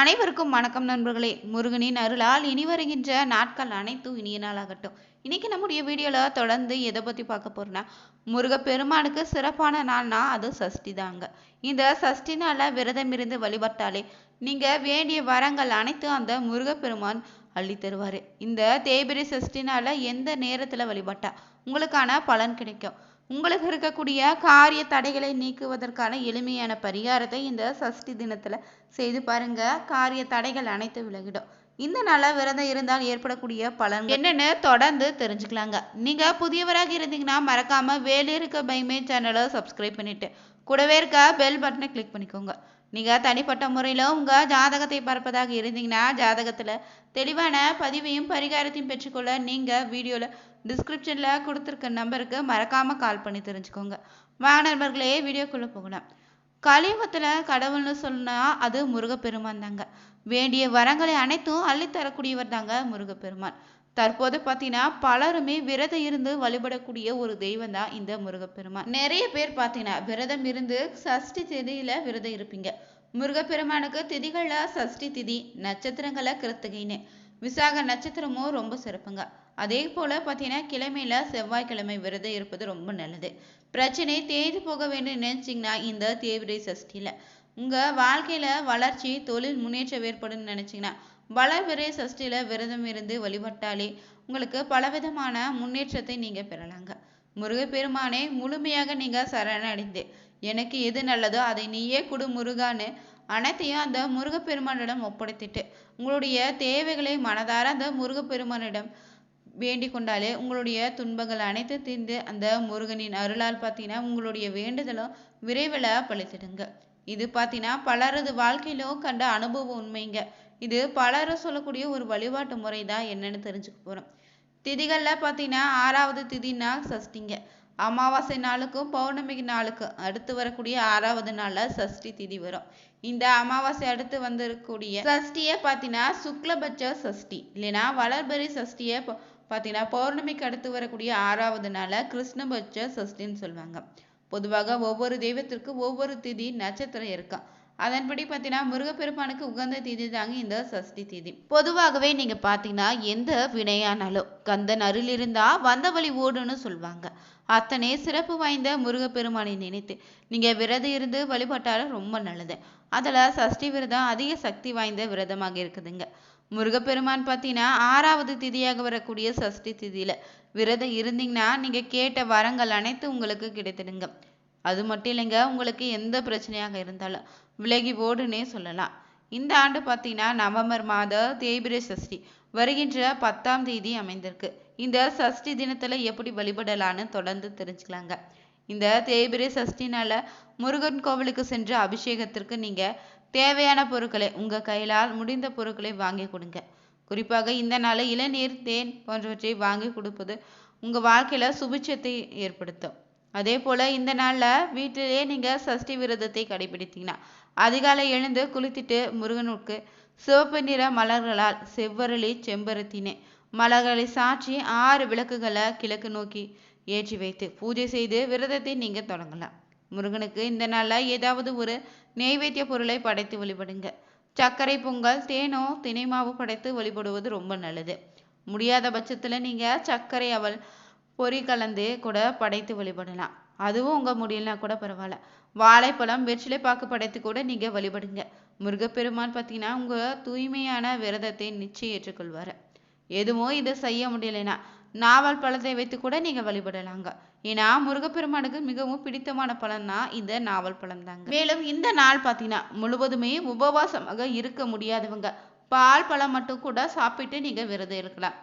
அனைவருக்கும் வணக்கம் நண்பர்களே. முருகனின் அருளால் இனி வருகின்ற நாட்கள் அனைத்தும் இனிய நாளாகட்டும். இன்னைக்கு நம்முடைய வீடியோவில் தொடர்ந்து எதை பற்றி பார்க்க போறோம்னா முருகப்பெருமானுக்கு சிறப்பான நாள்னா அது சஷ்டி தாங்க. இந்த சஷ்டி நாளில் விரதம் இருந்து வழிபட்டாலே நீங்கள் வேண்டிய வரங்கள் அனைத்தும் அந்த முருகப்பெருமான் அள்ளி தருவார். இந்த தேய்பிரி சஷ்டி நாளில் எந்த நேரத்தில் வழிபட்டா உங்களுக்கான பலன் கிடைக்கும். உங்களுக்கு இருக்கக்கூடிய காரிய தடைகளை நீக்குவதற்கான எளிமையான பரிகாரத்தை இந்த சஷ்டி தினத்துல செய்து பாருங்க. காரிய தடைகள் அனைத்து விலகிடும். இந்த நாள விரதம் இருந்தால் ஏற்படக்கூடிய பலன் என்னன்னு தொடர்ந்து தெரிஞ்சுக்கலாங்க. நீங்க புதியவராக இருந்தீங்கன்னா மறக்காம வேலை இருக்க பைமே சேனலை சப்ஸ்கிரைப் பண்ணிட்டு கூடவே இருக்க பெல் பட்டனை கிளிக் பண்ணிக்கோங்க. நீங்க தனிப்பட்ட முறையில உங்க ஜாதகத்தை பார்ப்பதாக இருந்தீங்கன்னா ஜாதகத்துல தெளிவான பதிவையும் பரிகாரத்தையும் பெற்றுக்கொள்ள நீங்க வீடியோல டிஸ்கிரிப்ஷனில் கொடுத்துருக்க நம்பருக்கு மறக்காம கால் பண்ணி தெரிஞ்சுக்கோங்க. வாங்க நண்பர்களே வீடியோக்குள்ள போகலாம். கலியுகத்தில் கடவுள்னு சொன்னால் அது முருகப்பெருமான் தாங்க. வேண்டிய வரங்களை அனைத்தும் அள்ளித்தரக்கூடியவர் தாங்க முருகப்பெருமான். தற்போது பார்த்தீங்கன்னா பலருமே விரதம் இருந்து வழிபடக்கூடிய ஒரு தெய்வம் தான் இந்த முருகப்பெருமான். நிறைய பேர் பார்த்தீங்கன்னா விரதம் இருந்து சஷ்டி திதியில விரதம் இருப்பீங்க. முருகப்பெருமானுக்கு திதிகள்ல சஷ்டி திதி நட்சத்திரங்கள கிருத்திகைன்னு. விசாக நட்சத்திரமும் ரொம்ப சிறப்புங்க. அதே போல பார்த்தீங்கன்னா கிழமையில செவ்வாய்க்கிழமை விரதம் இருப்பது ரொம்ப நல்லது. பிரச்சனை தேய்ந்து போக வேண்டும் நினைச்சீங்கன்னா இந்த தேவிரை சஷ்டியில. உங்க வாழ்க்கையில வளர்ச்சி தொழில் முன்னேற்றம் ஏற்படும் நினைச்சீங்கன்னா வளர்விரை சஷ்டியில விரதம் இருந்து வழிபட்டாலே உங்களுக்கு பலவிதமான முன்னேற்றத்தை நீங்க பெறலாங்க. முருகப்பெருமானே முழுமையாக நீங்க சரணடைந்து எனக்கு எது நல்லதோ அதை நீயே கொடு முருகான்னு அனைத்தையும் அந்த முருகப்பெருமானிடம் ஒப்படைத்திட்டு உங்களுடைய தேவைகளை மனதார அந்த முருகப்பெருமானிடம் வேண்டிக் கொண்டாலே உங்களுடைய துன்பங்கள் அனைத்து தீர்ந்து அந்த முருகனின் அருளால் பார்த்தீங்கன்னா உங்களுடைய வேண்டுதலும் விரைவில் பழித்திடுங்க இது பார்த்தீங்கன்னா பலரது வாழ்க்கையிலும் கண்ட அனுபவம் உண்மைங்க. இது பலரும் சொல்லக்கூடிய ஒரு வழிபாட்டு முறை தான் என்னன்னு தெரிஞ்சுக்க போறோம். திதிகளில் பார்த்தீங்கன்னா ஆறாவது திதினா சஷ்டிங்க. அமாவாசை நாளுக்கும் பௌர்ணமி நாளுக்கும் அடுத்து வரக்கூடிய ஆறாவது நாள்ல சஷ்டி திதி வரும். இந்த அமாவாசை அடுத்து வந்திருக்கக்கூடிய சஷ்டிய பார்த்தீங்கன்னா சுக்லபட்ச சஷ்டி. இல்லைன்னா வளர்பெரி சஷ்டிய பார்த்தீங்கன்னா பௌர்ணமிக்கு அடுத்து வரக்கூடிய ஆறாவது நாள கிருஷ்ணபட்ச சஷ்டின்னு சொல்லுவாங்க. பொதுவாக ஒவ்வொரு தெய்வத்திற்கும் ஒவ்வொரு திதி நட்சத்திரம் இருக்கும். அதன்படி பார்த்தீங்கன்னா முருகப்பெருமானுக்கு உகந்த திதி தாங்க இந்த சஷ்டி திதி. பொதுவாகவே நீங்க பார்த்தீங்கன்னா எந்த வினையானாலும் கந்தன் அருள் இருந்தா வந்த வழி ஓடுன்னு சொல்லுவாங்க அத்தனை சிறப்பு வாய்ந்த முருகப்பெருமானை நினைத்து நீங்க விரதம் இருந்து வழிபட்டாலும் ரொம்ப நல்லது. அதுல சஷ்டி விரதம் அதிக சக்தி வாய்ந்த விரதமாக இருக்குதுங்க. முருகப்பெருமான் பார்த்தீங்கன்னா ஆறாவது திதியாக வரக்கூடிய சஷ்டி திதியில விரதம் இருந்தீங்கன்னா நீங்க கேட்ட வரங்கள் அனைத்தும் உங்களுக்கு கிடைத்திடுங்க. அது மட்டும் இல்லைங்க உங்களுக்கு எந்த பிரச்சனையாக இருந்தாலும் விலகி ஓடுனே சொல்லலாம். இந்த ஆண்டு பார்த்தீங்கன்னா நவம்பர் மாத தேய்பிரை சஷ்டி வருகின்ற பத்தாம் தேதி அமைந்திருக்கு. இந்த சஷ்டி தினத்துல எப்படி வழிபடலான்னு தொடர்ந்து தெரிஞ்சுக்கலாங்க. இந்த தேய்பிரை சஷ்டினால முருகன் கோவிலுக்கு சென்று அபிஷேகத்திற்கு நீங்க தேவையான பொருட்களை உங்க கையிலால் முடிந்த பொருட்களை வாங்கி கொடுங்க. குறிப்பாக இந்த நாளில் இளநீர் தேன் போன்றவற்றை வாங்கி கொடுப்பது உங்க வாழ்க்கையில சுபிட்சத்தை ஏற்படுத்தும். அதே போல இந்த நாள்ல வீட்டிலேயே நீங்க சஷ்டி விரதத்தை கடைபிடித்தீங்கன்னா அதிகாலை எழுந்து குளித்துட்டு முருகனுக்கு சிவப்பு நிற மலர்களால் செவ்வரளி செம்பருத்தினே மலர்களை சாற்றி ஆறு விளக்குகளை கிழக்கு நோக்கி ஏற்றி வைத்து பூஜை செய்து விரதத்தை நீங்க தொடங்கலாம். முருகனுக்கு இந்த நாளில் ஏதாவது ஒரு நெய்வேத்திய பொருளை படைத்து வழிபடுங்க. சர்க்கரை பொங்கல் தேனோ தினை மாவு படைத்து வழிபடுவது ரொம்ப நல்லது. முடியாத பட்சத்துல நீங்க சர்க்கரை அவள் பொறி கலந்து கூட படைத்து வழிபடலாம். அதுவும் உங்க முடியலனா கூட பரவாயில்ல. வாழைப்பழம் வெற்றிலை பாக்கு படைத்து கூட நீங்க வழிபடுங்க. முருகப்பெருமான் பார்த்தீங்கன்னா உங்க தூய்மையான விரதத்தை நிச்சயம் ஏற்றுக்கொள்வாரு. எதுவும் இதை செய்ய முடியலைன்னா நாவல் பழத்தை வைத்து கூட நீங்க வழிபடலாங்க. ஏன்னா முருகப்பெருமானுக்கு மிகவும் பிடித்தமான பழம்னா இந்த நாவல் பழம் தாங்க மேலும் இந்த நாள் பார்த்தீங்கன்னா முழுவதுமே உபவாசமாக இருக்க முடியாதவங்க பால் பழம் மட்டும் கூட சாப்பிட்டு நீங்க விரதம் இருக்கலாம்.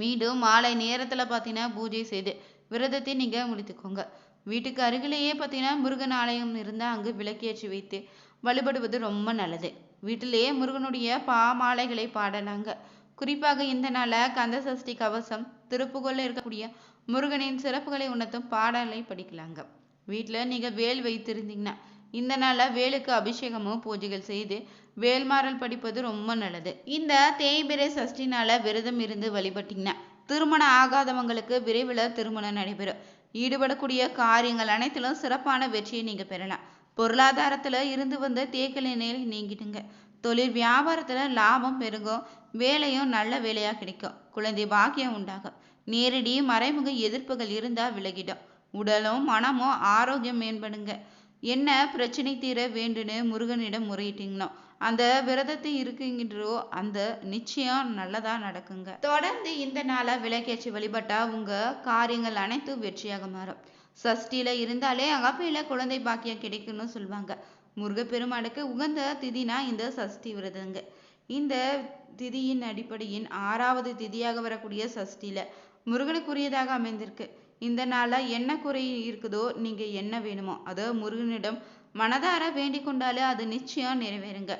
மீண்டும் மாலை நேரத்துல பார்த்தீங்கன்னா பூஜை செய்து விரதத்தை நீங்க முடித்துக்கோங்க. வீட்டுக்கு அருகிலேயே பார்த்தீங்கன்னா முருகன் ஆலயம் இருந்தால் அங்கு விளக்கேற்றி வைத்து வழிபடுவது ரொம்ப நல்லது. வீட்டிலேயே முருகனுடைய பாமாலைகளை பாடலாங்க. குறிப்பாக இந்த நாள கந்த சஷ்டி கவசம் திருப்புகொள்ள இருக்கக்கூடிய முருகனின் சிறப்புகளை உணர்த்தும் பாடலை படிக்கலாங்க. வீட்டில் நீங்கள் வேல் வைத்திருந்தீங்கன்னா இந்த நாளில் வேலுக்கு அபிஷேகமும் பூஜைகள் செய்து வேல்மாறல் படிப்பது ரொம்ப நல்லது. இந்த தேய்பிரை சஷ்டினால விரதம் இருந்து வழிபட்டீங்கன்னா திருமணம் ஆகாதவங்களுக்கு விரைவில் திருமணம் நடைபெறும். ஈடுபடக்கூடிய காரியங்கள் அனைத்திலும் சிறப்பான வெற்றியை நீங்க பெறலாம். பொருளாதாரத்துல இருந்து வந்த தேக்கலினையில் நீங்கிடுங்க. தொழில் வியாபாரத்தில் லாபம் பெருகும். வேலையும் நல்ல வேலையாக கிடைக்கும். குழந்தை பாக்கியம் உண்டாகும். நேரடி மறைமுக எதிர்ப்புகள் இருந்தால் விலகிடும். உடலும் மனமும் ஆரோக்கியம் மேம்படுங்க. என்ன பிரச்சனை தீர வேண்டுன்னு முருகனிடம் முறையிட்டீங்களோ அந்த விரதத்தை இருக்குங்கின்றோ அந்த நிச்சயம் நல்லதா நடக்குங்க. தொடர்ந்து இந்த நாளை விளக்கேற்றி வழிபட்டா உங்க காரியங்கள் அனைத்தும் வெற்றியாக மாறும். சஷ்டியில இருந்தாலே அகப்பையில குழந்தை பாக்கியம் கிடைக்கும்னு சொல்லுவாங்க. முருகப்பெருமானுக்கு உகந்த திதினா இந்த சஷ்டி விரதங்க. இந்த திதியின் அடிப்படையின் ஆறாவது திதியாக வரக்கூடிய சஷ்டியில முருகனுக்குரியதாக அமைந்திருக்கு. இந்த நாளில் என்ன குறை இருக்குதோ நீங்கள் என்ன வேணுமோ அதை முருகனிடம் மனதார வேண்டிக் கொண்டாலே அது நிச்சயம் நிறைவேறுங்க.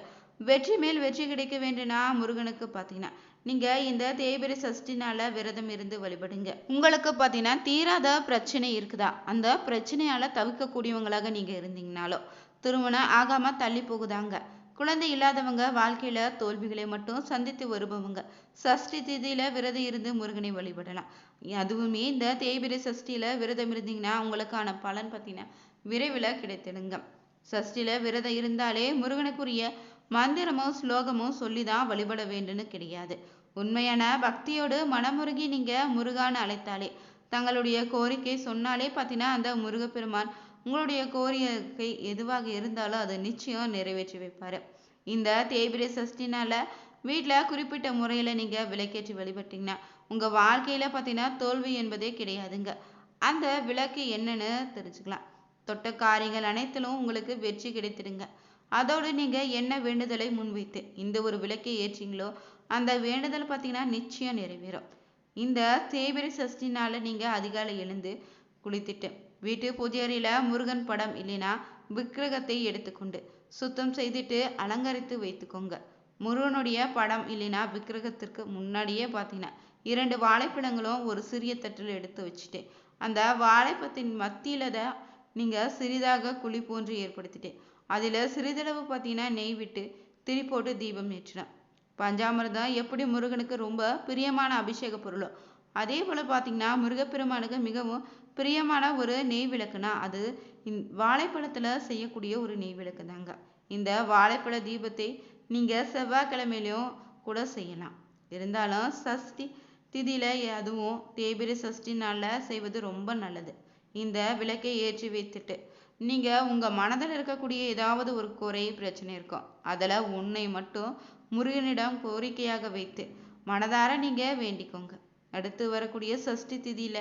வெற்றி மேல் வெற்றி கிடைக்க வேண்டும்னா முருகனுக்கு பார்த்தீங்கன்னா நீங்கள் இந்த தேய்பிரி சஷ்டினால விரதம் இருந்து வழிபடுங்க. உங்களுக்கு பார்த்தீங்கன்னா தீராத பிரச்சனை இருக்குதா? அந்த பிரச்சனையால் தவிர்க்கக்கூடியவங்களாக நீங்கள் இருந்தீங்கனாலோ திருமணம் ஆகாமல் தள்ளி போகுதாங்க. குழந்தை இல்லாதவங்க வாழ்க்கையில தோல்விகளை மட்டும் சந்தித்து வருபவங்க. சஷ்டி திதியில விரதம் இருந்து முருகனை வழிபடலாம். அதுவுமே இந்த தேய்பிரை சஷ்டியில விரதம் இருந்தீங்கன்னா உங்களுக்கான பலன் பார்த்தீங்கன்னா விரைவில் கிடைத்திடுங்க. சஷ்டியில விரதம் இருந்தாலே முருகனுக்குரிய மந்திரமும் ஸ்லோகமும் சொல்லிதான் வழிபட வேண்டும்னு கிடையாது. உண்மையான பக்தியோடு மனமுருகி நீங்க முருகான்னு அழைத்தாலே தங்களுடைய கோரிக்கை சொன்னாலே பார்த்தீங்கன்னா அந்த முருகப்பெருமான் உங்களுடைய கோரிக்கை எதுவாக இருந்தாலும் அதை நிச்சயம் நிறைவேற்றி வைப்பார். இந்த தேய்பிரை சஷ்டினால வீட்டில் குறிப்பிட்ட முறையில் நீங்கள் விளக்கேற்றி வழிபட்டீங்கன்னா உங்கள் வாழ்க்கையில் பார்த்தீங்கன்னா தோல்வி என்பதே கிடையாதுங்க. அந்த விளக்கு என்னன்னு தெரிஞ்சுக்கலாம். தொட்ட காரியங்கள் அனைத்திலும் உங்களுக்கு வெற்றி கிடைத்திடுங்க. அதோடு நீங்கள் என்ன வேண்டுதலை முன்வைத்து இந்த ஒரு விளக்கை ஏற்றிங்களோ அந்த வேண்டுதல் பார்த்தீங்கன்னா நிச்சயம் நிறைவேறும். இந்த தேய்பிரை சஷ்டினால் நீங்கள் அதிகாலை எழுந்து குளித்துட்டு வீட்டு பூஜையறையில் முருகன் படம் இல்லைனா விக்கிரகத்தை எடுத்துக்கொண்டு சுத்தம் செய்துட்டு அலங்கரித்து வைத்துக்கோங்க. முருகனுடைய படம் இல்லைனா விக்கிரகத்திற்கு முன்னாடியே பார்த்தீங்கன்னா இரண்டு வாழைப்பழங்களும் ஒரு சிறிய தட்டில் எடுத்து வச்சுட்டு அந்த வாழைப்பத்தின் மத்தியில தான் நீங்கள் சிறிதாக குழி போன்று ஏற்படுத்திட்டு அதில் சிறிதளவு பார்த்தீங்கன்னா நெய் விட்டு திரி போட்டு தீபம் ஏற்றினேன் பஞ்சாமிர்தம் எப்படி முருகனுக்கு ரொம்ப பிரியமான அபிஷேக பொருளோ அதே போல் பார்த்தீங்கன்னா முருகப்பெருமானுக்கு மிகவும் பிரியமான ஒரு நெய் விளக்குனா அது இந் வாழைப்பழத்தில் செய்யக்கூடிய ஒரு நெய் விளக்கு தாங்க இந்த வாழைப்பழ தீபத்தை நீங்கள் செவ்வாய்க்கிழமையிலையும் கூட செய்யலாம். இருந்தாலும் சஷ்டி திதியில் அதுவும் தேய்பிரை சஷ்டி நாளில் செய்வது ரொம்ப நல்லது. இந்த விளக்கை ஏற்றி வைத்துட்டு நீங்கள் உங்கள் மனதில் இருக்கக்கூடிய ஏதாவது ஒரு குறை பிரச்சனை இருக்கும். அதில் உன்னை மட்டும் முருகனிடம் கோரிக்கையாக வைத்து மனதார நீங்கள் வேண்டிக்கோங்க. அடுத்து வரக்கூடிய சஷ்டி திதியில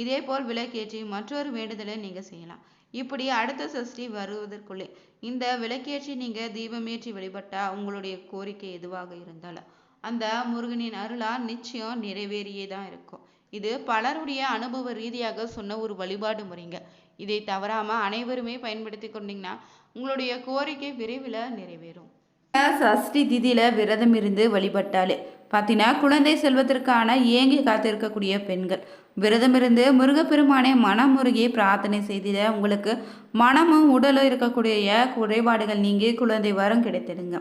இதே போல் விளக்கேற்றி மற்றொரு வேண்டுதலை நீங்க செய்யலாம். இப்படி அடுத்த சஷ்டி வருவதற்குள்ளே இந்த விளக்கேற்றி நீங்க தீபமேற்றி வழிபட்டா உங்களுடைய கோரிக்கை எதுவாக இருந்தாலும் அந்த முருகனின் அருளா நிச்சயம் நிறைவேறியே தான் இருக்கும். இது பலருடைய அனுபவ ரீதியாக சொன்ன ஒரு வழிபாடு முறைங்க. இதை தவறாம அனைவருமே பயன்படுத்தி கொண்டீங்கன்னா உங்களுடைய கோரிக்கை விரைவில் நிறைவேறும். சஷ்டி திதியில விரதம் இருந்து வழிபட்டாலே பார்த்தீங்கன்னா குழந்தை செல்வத்திற்கான ஏங்கி காத்திருக்கக்கூடிய பெண்கள். விரதம் இருந்து முருகப்பெருமானை மனமுருகி பிரார்த்தனை செய்திட உங்களுக்கு மனமும் உடலும் இருக்கக்கூடிய குறைபாடுகள் நீங்கி குழந்தை வரம் கிடைத்திடுங்க.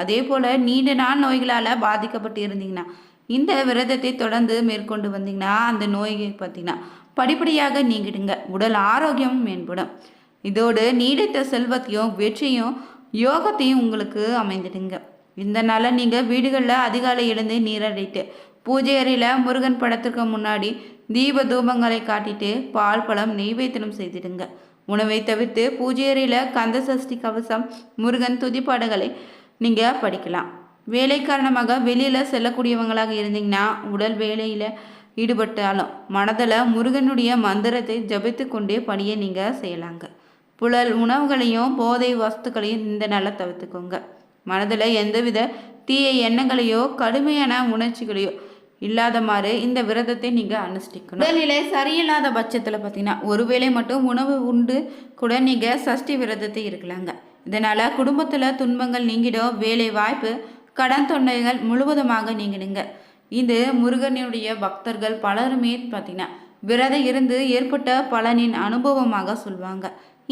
அதே போல் நீண்ட நாள் நோய்களால் பாதிக்கப்பட்டு இருந்தீங்கன்னா இந்த விரதத்தை தொடர்ந்து மேற்கொண்டு வந்தீங்கன்னா அந்த நோய்கள் பார்த்தீங்கன்னா படிப்படியாக நீங்கிடுங்க. உடல் ஆரோக்கியமும் மேம்படும். இதோடு நீடித்த செல்வத்தையும் வெற்றியும் யோகத்தையும் உங்களுக்கு அமைந்துடுங்க. இந்த நாளில் நீங்கள் வீடுகளில் அதிகாலை எழுந்து நீரடிட்டு பூஜை அறையில் முருகன் படத்துக்கு முன்னாடி தீப தூபங்களை காட்டிட்டு பால் பழம் நெய்வேத்தனம் செய்திடுங்க. உணவை தவிர்த்து பூஜை அறையில் கந்த சஷ்டி கவசம் முருகன் துதிப்பாடுகளை நீங்கள் படிக்கலாம். வேலை காரணமாக வெளியில் செல்லக்கூடியவங்களாக இருந்தீங்கன்னா உடல் வேலையில் ஈடுபட்டாலும் மனதில் முருகனுடைய மந்திரத்தை ஜபித்து கொண்டே பணியை நீங்கள் செய்யலாங்க. புலல் உணவுகளையும் போதை வஸ்துக்களையும் இந்த நாளில் தவிர்த்துக்கோங்க. மனதில் எந்தவித தீய எண்ணங்களையோ கடுமையான உணர்ச்சிகளையோ இல்லாத மாதிரி இந்த விரதத்தை நீங்கள் அனுஷ்டிக்கணும். உடல்நிலை சரியில்லாத பட்சத்தில் பார்த்தீங்கன்னா ஒருவேளை மட்டும் உணவு உண்டு கூட நீங்கள் சஷ்டி விரதத்தை இருக்கலாங்க. இதனால் குடும்பத்தில் துன்பங்கள் நீங்கிடும் வேலை வாய்ப்பு கடன் தொண்டைகள் முழுவதுமாக நீங்கிடுங்க. இது முருகனுடைய பக்தர்கள் பலருமே பார்த்தீங்கன்னா விரதம் இருந்து ஏற்பட்ட பலனின் அனுபவமாக சொல்லுவாங்க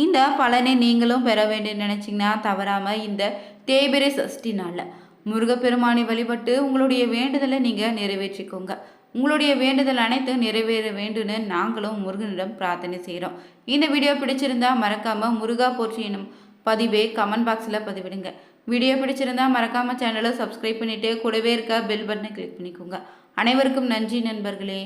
இந்த பலனை நீங்களும் பெற வேண்டும் நினச்சிங்கன்னா தவறாமல் இந்த தேய்பிரை சஷ்டி நாளில் முருகப்பெருமானை வழிபட்டு உங்களுடைய வேண்டுதலை நீங்கள் நிறைவேற்றிக்கோங்க. உங்களுடைய வேண்டுதல் அனைத்தும் நிறைவேற வேண்டும்னு நாங்களும் முருகனிடம் பிரார்த்தனை செய்கிறோம் இந்த வீடியோ பிடிச்சிருந்தா மறக்காமல் முருகா போற்றி எனும் பதிவே கமெண்ட் பாக்ஸில் பதிவிடுங்க. வீடியோ பிடிச்சிருந்தா மறக்காமல் சேனலை சப்ஸ்கிரைப் பண்ணிவிட்டு கூடவே இருக்க பெல் பட்டனை கிளிக் பண்ணிக்கோங்க. அனைவருக்கும் நன்றி நண்பர்களே.